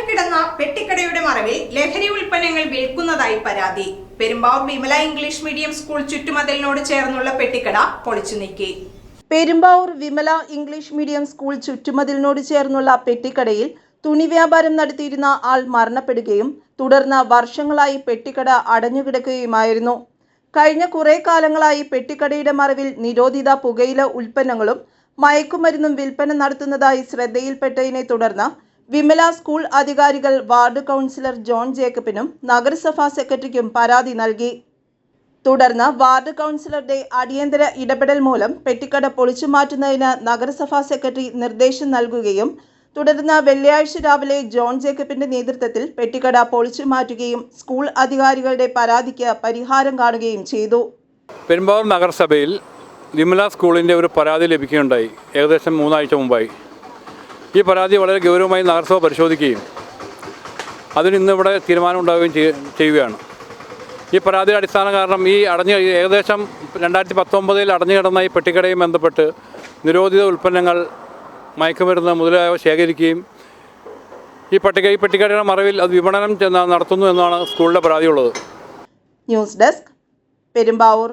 അടഞ്ഞുകിടന്ന പെട്ടിക്കടയുടെ മറവിൽ ലഹരി ഉൽപ്പന്നങ്ങൾ വിൽക്കുന്നതായി പരാതി. Perumbavoor Vimala English medium school ചുറ്റുമതിലിനോട് ചേർന്നുള്ള പെട്ടിക്കട പൊളിച്ചു നീക്കി. Perumbavoor Vimala English medium school ചുറ്റുമതിലിനോട് ചേർന്നുള്ള പെട്ടിക്കടയിൽ തുണി വ്യാപാരം നടത്തിയിരുന്ന ആൾ മരണപ്പെടുകയും തുടർന്ന് വർഷങ്ങളായി പെട്ടിക്കട അടഞ്ഞുകിടക്കുകയുമായിരുന്നു. കഴിഞ്ഞ കുറേ കാലങ്ങളായി പെട്ടിക്കടയുടെ മറവിൽ നിരോധിത പുകയില ഉൽപ്പന്നങ്ങളും മയക്കുമരുന്നും വിൽപ്പന നടത്തുന്നതായി ശ്രദ്ധയിൽപ്പെട്ടതിനെ തുടർന്ന് വിമല സ്കൂൾ അധികാരികൾ വാർഡ് കൗൺസിലർ ജോൺ ജേക്കബിനും നഗരസഭാ സെക്രട്ടറിക്കും പരാതി നൽകി. തുടർന്ന് വാർഡ് കൗൺസിലറുടെ അടിയന്തര ഇടപെടൽ മൂലം പെട്ടിക്കട പൊളിച്ചു മാറ്റുന്നതിന് നഗരസഭാ സെക്രട്ടറി നിർദ്ദേശം നൽകുകയും തുടർന്ന് വെള്ളിയാഴ്ച രാവിലെ ജോൺ ജേക്കബിന്റെ നേതൃത്വത്തിൽ പെട്ടിക്കട പൊളിച്ചു മാറ്റുകയും സ്കൂൾ അധികാരികളുടെ പരാതിക്ക് പരിഹാരം കാണുകയും ചെയ്തു. പെരുമ്പാവൂർ നഗരസഭയിൽ വിമല സ്കൂളിന്റെ ഒരു പരാതി ലഭിക്കുകയുണ്ടായി. ഏകദേശം മൂന്നാഴ്ച മുമ്പായി. ഈ പരാതി വളരെ ഗൗരവമായി നഗരസഭ പരിശോധിക്കുകയും അതിന് ഇന്നിവിടെ തീരുമാനമുണ്ടാവുകയും ചെയ്യ- ചെയ്യുകയാണ്. ഈ പരാതിയുടെ അടിസ്ഥാന കാരണം ഈ അടഞ്ഞ് ഏകദേശം രണ്ടായിരത്തി പത്തൊമ്പതിൽ അടഞ്ഞു കിടന്ന ഈ പെട്ടിക്കടയും ബന്ധപ്പെട്ട് നിരോധിത ഉൽപ്പന്നങ്ങൾ മയക്കുമരുന്ന് മുതലായവ ശേഖരിക്കുകയും ഈ പട്ടിക ഈ പെട്ടിക്കടയുടെ മറവിൽ അത് വിപണനം നടത്തുന്നു എന്നാണ് സ്കൂളിന്റെ പരാതിയുള്ളത്. News desk Perumbavoor.